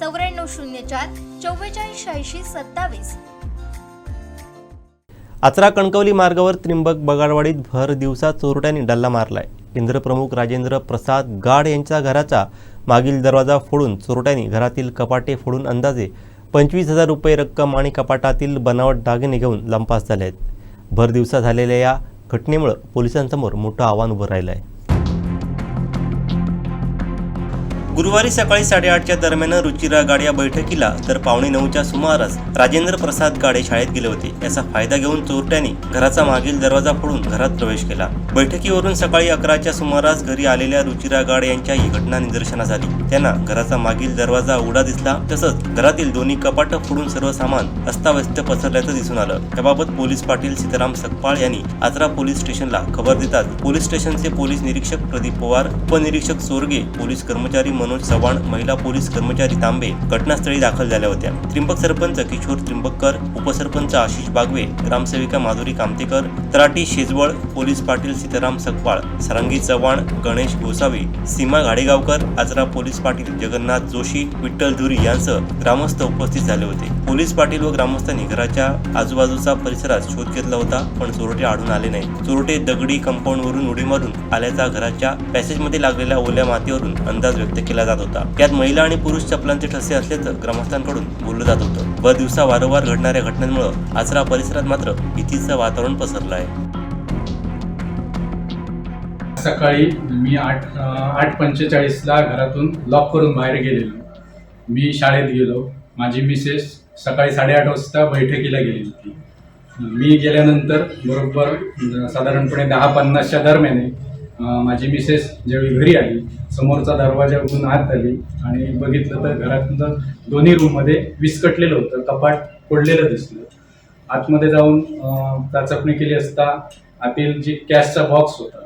चौऱ्याण्णव शून्य चार चव्वेचाळीस शहाऐंशी सत्तावीस. आचरा कणकवली मार्गावर त्रिंबक बगाडवाडीत भर दिवसा चोरट्यांनी डल्ला मारलाय. इंद्रप्रमुख राजेंद्र प्रसाद गाड यांच्या घराचा मागील दरवाजा फोडून चोरट्यांनी घरातील कपाटे फोडून अंदाजे पंचवीस हजार रुपये रक्कम आणि कपाटातील बनावट दागिने घेऊन लंपास झाले आहेत भर दिवसा झालेल्या या घटनेमुळं पोलिसांसमोर मोठं आव्हान उभं राहिलं आहे गुरुवारी सकाळी साडेआठच्या दरम्यान रुचिरा गाड या बैठकीला तर पावणे नऊच्या सुमारास राजेंद्र प्रसाद गाडे शाळेत गेले होते. याचा फायदा घेऊन चोरट्यांनी घराचा मागील दरवाजा फोडून घरात प्रवेश केला. बैठकीवरून सकाळी अकराच्या सुमारास घरी आलेल्या रुचिरा गाड यांच्या ही घटना निदर्शनास आली. त्यांना घराचा मागील दरवाजा उघडा दिसला तसंच घरातील दोन्ही कपाट फोडून सर्व सामान अस्ताव्यस्त पसरल्याचं दिसून आलं. त्याबाबत पोलीस पाटील सीताराम सकपाळ यांनी आचरा पोलीस स्टेशनला खबर देतात पोलीस स्टेशनचे पोलीस निरीक्षक प्रदीप पवार उपनिरीक्षक सोरगे पोलीस कर्मचारी मनोज चव्हाण महिला पोलीस कर्मचारी तांबे घटनास्थळी दाखल झाल्या होत्या. त्रिंबक सरपंच किशोर त्रिंबककर उपसरपंच आशिष बागवे ग्रामसेविका माधुरी कामतेकर तराटी शेजवळ पोलीस पाटील सीताराम सकपाळ सारंगी चव्हाण गणेश गोसावी सीमा घाडेगावकर आजरा पोलीस पाटील जगन्नाथ जोशी विठ्ठल धुरी यांसह ग्रामस्थ उपस्थित झाले होते. पोलीस पाटील व ग्रामस्थांनी घराच्या आजूबाजूचा परिसरात शोध घेतला होता पण चोरटे आढळून आले नाही चोरटे दगडी कंपाऊंडवरून उडी मारून आल्याचा घराच्या पॅसेजमध्ये लागलेल्या ओल्या मातीवरून अंदाज व्यक्त केला जात होता. त्यात महिला आणि पुरुष चपलांचे ठसे असल्याचं ग्रामस्थांकडून बोललं जात होतं. व दिवसा वारंवार घडणाऱ्या घटनांमुळे आचरा परिसरात मात्र भीतीचं वातावरण पसरलं आहे. सकाळी मी आठ आठ पंचेचाळीसला घरातून लॉक करून बाहेर गेलेलो. मी शाळेत गेलो. माझी मिसेस सकाळी साडेआठ वाजता बैठकीला गेली होती. मी गेल्यानंतर बरोबर साधारणपणे दहा पन्नासच्या दरम्याने माझी मिसेस ज्यावेळी घरी आली समोरचा दरवाजा उघडून आत आली आणि बघितलं तर घरातलं दोन्ही रूममध्ये विस्कटलेलं होतं कपाट फोडलेलं दिसलं. आतमध्ये जाऊन चाचपणी केली असता आतील जी कॅशचा बॉक्स होता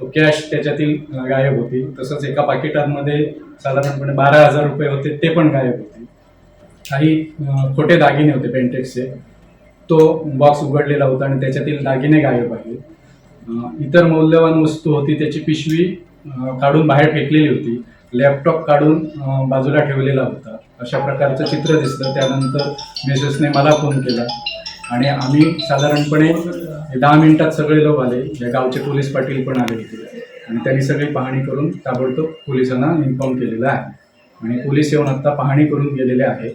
तो कॅश त्याच्यातील गायब होती. तसंच एका पाकिटांमध्ये साधारणपणे बारा हजार रुपये होते ते पण गायब होते. काही खोटे दागिने होते पेंटेक्सचे तो बॉक्स उघडलेला होता आणि त्याच्यातील दागिने गायब आहे इतर मौल्यवान वस्तू होती त्याची पिशवी काढून बाहेर फेकलेली होती. लॅपटॉप काढून बाजूला ठेवलेला होता. अशा प्रकारचं चित्र दिसलं त्यानंतर मेसेसने मला फोन केला. आणि आम्ही साधारणपणे दहा मिनिटात सगळे लोक आले. या गावचे पोलीस पाटील पण आले होते. आणि त्यांनी सगळी पाहणी करून ताबडतोब पोलिसांना इन्फॉर्म केलेला आहे. आणि पोलीस येऊन आत्ता पाहणी करून गेलेले आहेत.